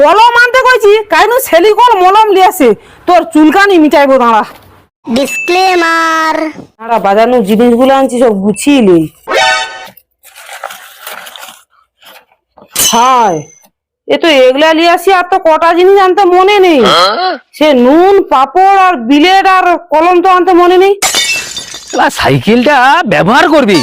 কলম আনতে কইছি কাইনু সেলিকল মলম লিয়াছে তোর চুলকানি মিটাইবো দাঁড়া। ডিসক্লেমার দাঁড়া বাজানোর জিনিসগুলো আনছি সব গুছিয়ে লই হায় এ তো এগুলা লিয়াছি আর তো কটা জিনিস আনতে মনে নেই। সে নুন পাপড় আর বিলেট আর কলম তো আনতে মনে নেই। সাইকেলটা ব্যবহার করবে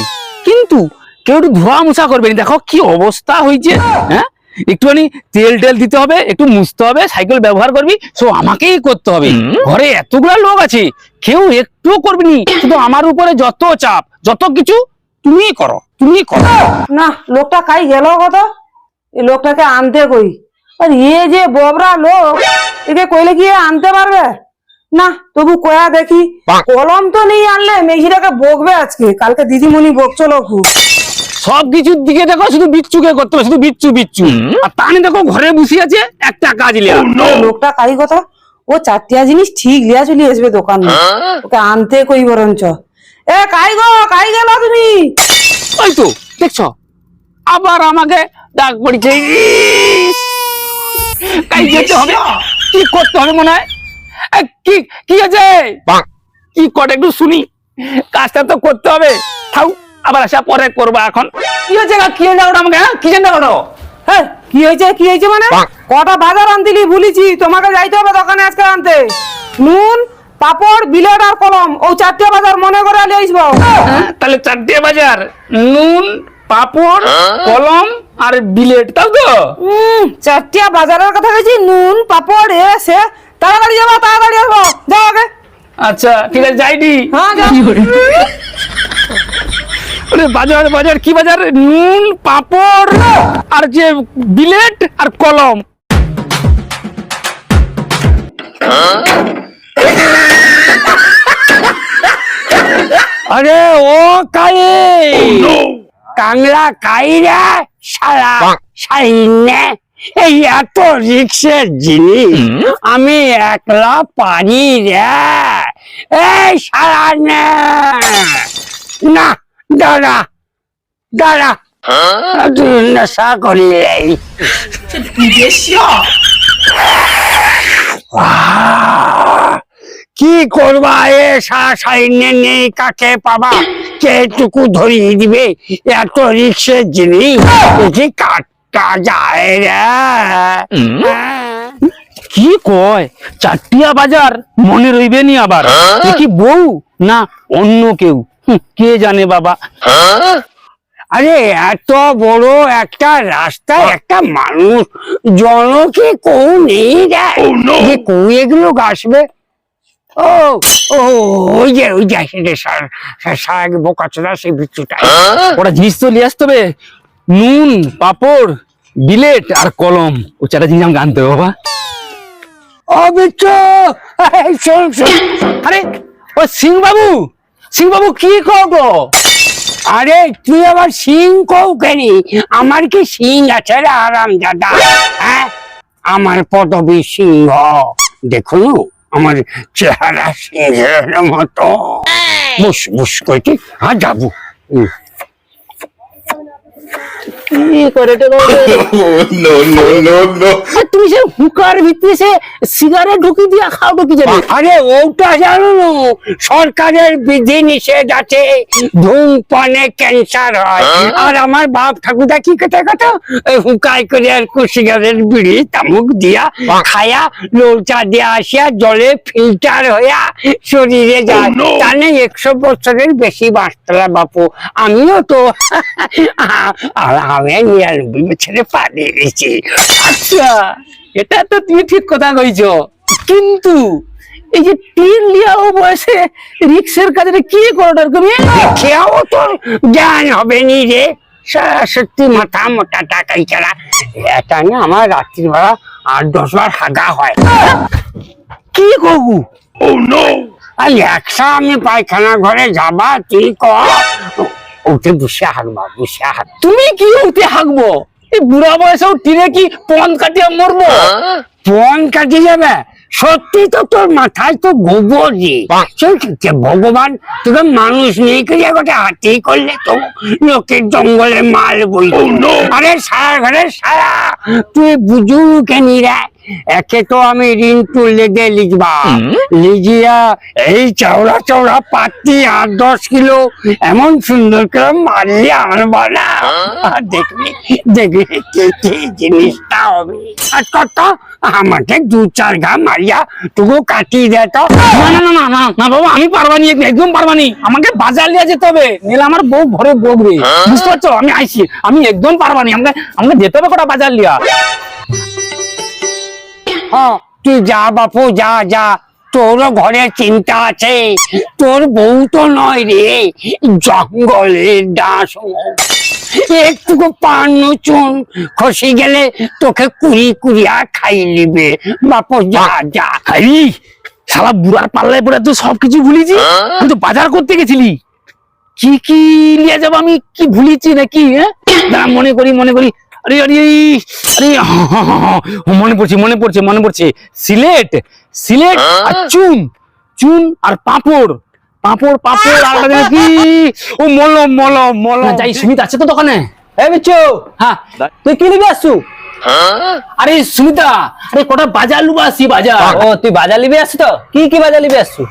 কিন্তু কেউ একটু ধোয়া মুছা করবে দেখো কি অবস্থা হয়েছে হ্যাঁ? একটুখানি তেল টেল দিতে হবে একটু মুছতে হবে সাইকেল ব্যবহার করবি সো আমাকেই করতে হবে। ঘরে এতগুলা লোক আছে কেউ একটুও করবি নি শুধু আমার উপরে যত চাপ যত কিছু তুমিই করো তুমিই করো। না লোকটা কাই গেল কত এই লোকটাকে আনতে কই? আর ইয়ে যে ববরা লোক একে কইলে কি আনতে পারবে? না তবু কয়া দেখি কলম তো নেই আনলে মেঘিটাকে বকবে আজকে কালকে দিদিমণি বকছো খুব সব কিছুর দিকে দেখো শুধু বিচ্ছুকে করতে হবে শুধু বিচ্ছু বিচ্ছু। আর তাহলে দেখো ঘরে বসে আছে একটা কাজ লিয়া। লোকটা কাই কথা? ও চারটিয়া জিনিস ঠিক লিয়া চলে আসবে দোকান ওকে আনতে কই বরঞ্চ? এ কাই গো কাই গেল তুমি? ওই তো দেখছ? আবার আমাকে ডাক পড়ছে! কাই যেতে হবে। কি করতে হবে মনে হয়? এ, কি কি আছে? কি করে একটু শুনি। কাজটা তো করতে হবে। থাও আবার আসা পরে করব এখন। কি হয়েছে গা? কি ওটা আমাকে হ্যাঁ? কি জানা ওটা হ্যাঁ? কি হয়েছে কি হয়েছে মানে? কটা বাজার আনতিলি ভুলিছি তোমাকে যাইতে হবে দোকানে আজকে আনতে। নুন পাপড় বিলেট আর কলম ও চারটে বাজার মনে করে লিয়ে আসব হ্যাঁ, তাহলে চারটে বাজার নুন পাপড় কলম আর বিলেট তাও তো? উম, চারটিয়া বাজারের কথা কইছি নুন পাপড় এ সে। তাড়াতাড়ি যাব তাড়াতাড়ি আসব। যাও আগে। আচ্ছা ঠিক আছে যাইনি। হ্যাঁ যাও। বাজার বাজার কি বাজার? নুন পাপড় আর যে বিলেট আর কলম। আরে ও কায়ে কাংলা কাইরা সারা সাইনে এই এত রিক্সের জিনিস আমি একলা পারি রে। এই সারা নে। না। দাঁড়া দাঁড়া। তুই নেশা করলে। কি করবা? এ সাইনে নেই কাকে পাবা? কেটুকু ধরিয়ে দিবে? এত রিক্সের জিনিস দেখি কাটটা যায় রে। কি কয়? চারটিয়া বাজার মনে রইবে নি আবার। কি বউ? না অন্য কেউ। কে জানে বাবা? আরে এত বড় একটা রাস্তায় একটা মানুষ জনকে কৌ নেই রে। যে কৌ এগুলো আসবে ও ও ওই যে ওই যে রে বোকা চোদা সেই বিচ্ছুটা ওরা জিনিস তো নিয়ে আসতে হবে। নুন পাপড় বিলেট আর কলম। ও চারটা জিনিস আমাকে আনতে হবে বাবা। ও বিচ্ছু! শোন শোন। আরে ও সিং বাবু বাবু কি করব আরে তুই আবার সিং কও কেনি? আমার কি সিং আছে রে আরাম দাদা? হ্যাঁ? আমার পদবী সিংহ। দেখুন আমার চেহারা সিংহের মতো। বুস বুস কইতে হ্যাঁ যাব। হুম। কি করে no, no, no. আর তুমি সে হুকার ভিতরে সে সিগারেট ঢুকি দিয়া খাও তো কি জানি? আরে ওটা জানো না সরকারের বিধি নিষেধ আছে ধূমপানে ক্যান্সার হয়। আর আমার বাপ ঠাকুরদা কি কথা কথা? হুকাই করে আর কো সিগারেট বিড়ি তামুক দিয়া খায়া লোলচা দিয়া আসিয়া জলে ফিল্টার হইয়া শরীরে যায়। জানে একশো বছরের বেশি বাঁচতলা বাপু। আমিও তো আর আমি নিরানব্বই বছরে পানি দিয়েছি আচ্ছা। এটা তো তুমি ঠিক কথা কইছো। কিন্তু এই যে তিন লিয়াও বয়সে রিক্সের কাজে কি করো তুমি খেয়াও তো জ্ঞান হবে নি রে। সত্যি মাথা মোটা টাকাই ছাড়া এটা না আমার আট দশ বার হাগা হয়। কি করব ও নো! আর একসা আমি পায়খানা ঘরে যাবা তুই কর ওতে বসে হাঁকবা বসে হাঁক তুমি কি ওতে হাঁকবো এই বুড়া বয়সেও টিনে কি পন কাটিয়ে মরবো? পন কাটিয়ে যাবে? সত্যি তো তোর মাথায় তো গোবর রে ভগবান তোকে মানুষ নেই করে গোটে হাতি করলে তো লোকের জঙ্গলে মাল বই আরে সারা ঘরে সারা। তুই বুঝু কেনি একে তো আমি ঋণ তুললে দিয়ে লিখবা লিজিয়া এই চওড়া চওড়া পাতি আট দশ কিলো এমন সুন্দর করে মারলে আনবা না। দেখবি দেখবি কি কি জিনিসটা হবে। আর কত? আমাকে দু চার ঘা মারিয়া টুকু কাটিয়ে দে তো। না না না না না বাবা আমি পারবানি একদম পারবানি। আমাকে বাজার নিয়ে যেতে হবে নিলে আমার বউ ঘরে বকবে। বুঝতে পারছ? আমি আইছি আমি একদম পারবানি। আমাকে আমাকে যেতে হবে কটা বাজার লিয়া হ্যাঁ তুই যা বাপু যা যা। তোর ঘরে চিন্তা আছে। তোর বউ তো নয় রে জঙ্গলের ডাস একটুকু পান চুন খসে গেলে তোকে কুড়ি কুড়িয়া খাই নিবে। বাপু যা যা। আরে শালা বুড়ার পাল্লায় পড়ে তুই সবকিছু ভুলিছি আমি তো বাজার করতে গেছিলি। কি কি নিয়ে যাব আমি? কি ভুলিছি নাকি হ্যাঁ? মনে করি মনে করি। আরে আরে আরে হ্যাঁ, হ্যাঁ, হ্যাঁ, হ্যাঁ, মনে পড়ছে মনে পড়ছে মনে পড়ছে। সিলেট সিলেট আর চুন চুন আর পাঁপড়। পাঁপড় পাঁপড় আর কি? ও মলম মলম মলম। যাই সুমিত আছে তো দোকানে? এই বিচ্ছু হ্যাঁ। তুই কি নিবি আসছু? আরে সুমিতা আরে কটা বাজার লুবা আসি বাজার। ও তুই বাজার লিবি আসছু তো? কি কি বাজার লিবি আসছু?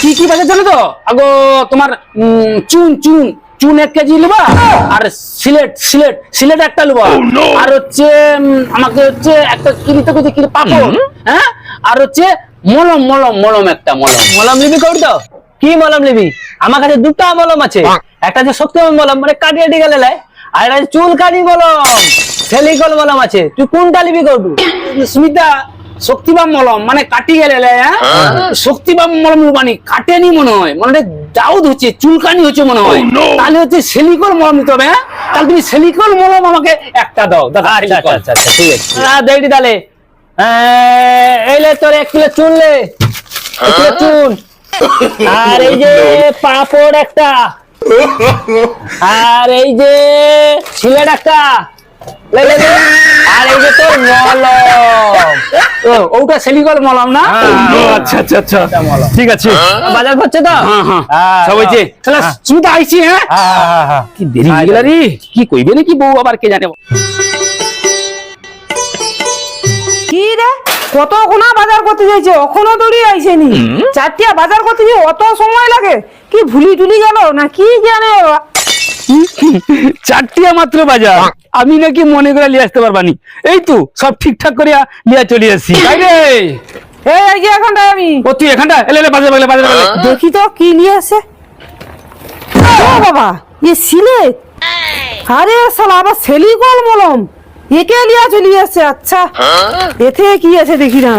কি কি বাজার জানো তো? আগো তোমার উম, চুন চুন। চুন এক কেজি নেবা আর সিলেট সিলেট সিলেট একটা নেবা আর হচ্ছে আমাকে হচ্ছে একটা কি নিতে কইছে কি পাপড় হ্যাঁ? আর হচ্ছে মলম মলম মলম একটা মলম। মলম লিবি কর তো। কি মলম লিবি আমার কাছে দুটো মলম আছে। একটা যে শক্তিমান মলম মানে কাটিয়ে গেলে লাই, আর একটা হচ্ছে চুলকানি মলম। সেলিকল মলম আছে? তুই কোনটা লিবি করবি স্মিতা শক্তিবাম মলম মানে কাটি গেলে লে, হ্যাঁ? শক্তিবাম মলম মানে কাটেনি মনে হয় মানে দাউদ হচ্ছে চুলকানি হচ্ছে মনে হয়। তাহলে হচ্ছে সেলিকল মলম নিতে হবে হ্যাঁ? তাহলে তুমি সেলিকল মলম আমাকে একটা দাও দাদা আচ্ছা আচ্ছা আচ্ছা ঠিক আছে হ্যাঁ দেখি তাহলে। আহ, এই লে তোর এক কিলো চুন লে এক কিলো চুন আর এই যে পাপড় একটা আর এই যে সিলেট একটা। আর এই যে তোর মলম। ওটা সেলিকল মলম না? হ্যাঁ। আচ্ছা আচ্ছা আচ্ছা। ঠিক আছে। বাজার করছে তো? হ্যাঁ হ্যাঁ। হ্যাঁ, সব হয়েছে। তাহলে সুমিতা আইছি হ্যাঁ? হ্যাঁ, হ্যাঁ, হ্যাঁ। কি দেরি হয়ে গেল রে? কি কইবে নাকি বউ? আবার কে জানে? কি রে? কত কোনা বাজার করতে যাইছে? এখনও দৌড়ি আইসেনি। চারটিয়া বাজার করতে যে অত সময় লাগে? কি ভুলি টুলি গেল না কি জানে? চারটিয়া মাত্র বাজার। আমি নাকি মনে করে লিয়ে আসতে পারবানি। এই তো সব ঠিকঠাক করিয়া লিয়া চলে আসছি তাই রে? এই এই যে এখানটায় আমি। ও তুই এখানটা এলে এলে বাজার বাজার দেখি তো কি নিয়ে আসে। ও বাবা এ আরে আবার মলম। একে লিয়া চলে আসছে আচ্ছা। এতে কি আছে দেখি না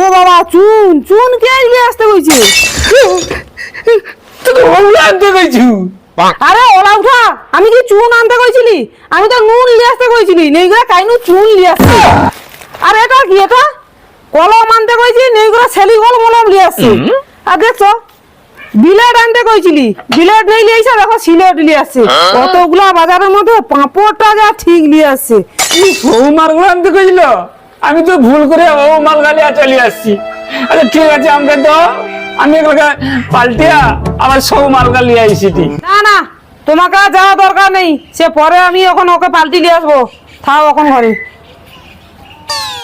ও বাবা চুন চুন কে নিয়ে আসতে কইছে? তুই ওগুলো আনতে কইছু। আরে ওলা উঠা। আমি কি চুন আনতে কইছিলি? আমি তো নুন নিয়ে আসতে কইছিলি। নেইগুলা কাইনু চুন নিয়ে আসছে। আর এটা কি এটা? কলম আনতে কইছি নেইগুলা সেলিকল মলম নিয়ে আসছে। আর দেখছ বিলেট আনতে কইছিলি। বিলেট নেই নিয়ে আইসা দেখো সিলেট নিয়ে আসছে। কতগুলা বাজারের মধ্যে পাঁপড়টা যা ঠিক নিয়ে আসছে। বউ মালগুলো আনতে কইছিল। আমি তো ভুল করে ও মাল গালিয়া চলে আসছি। আচ্ছা ঠিক আছে আমাকে তো আমি এগুলোকে পাল্টিয়া আবার সব মাল গালিয়ে আইসি না না তোমাকে আর যাওয়া দরকার নেই। সে পরে আমি এখন ওকে পাল্টি নিয়ে আসব। থাও এখন ঘরে।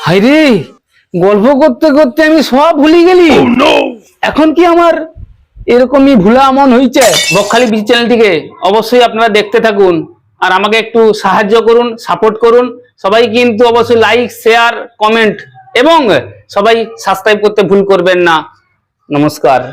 হাই রে গল্প করতে করতে আমি সব ভুলে গেলি। এখন কি আমার এরকমই ভুলা মন হয়েছে বকখালি বিজি চ্যানেলটিকে অবশ্যই আপনারা দেখতে থাকুন। আর আমাকে একটু সাহায্য করুন সাপোর্ট করুন। সবাই কিন্তু অবশ্যই লাইক শেয়ার কমেন্ট এবং সবাই সাবস্ক্রাইব করতে ভুল করবেন না। नमस्कार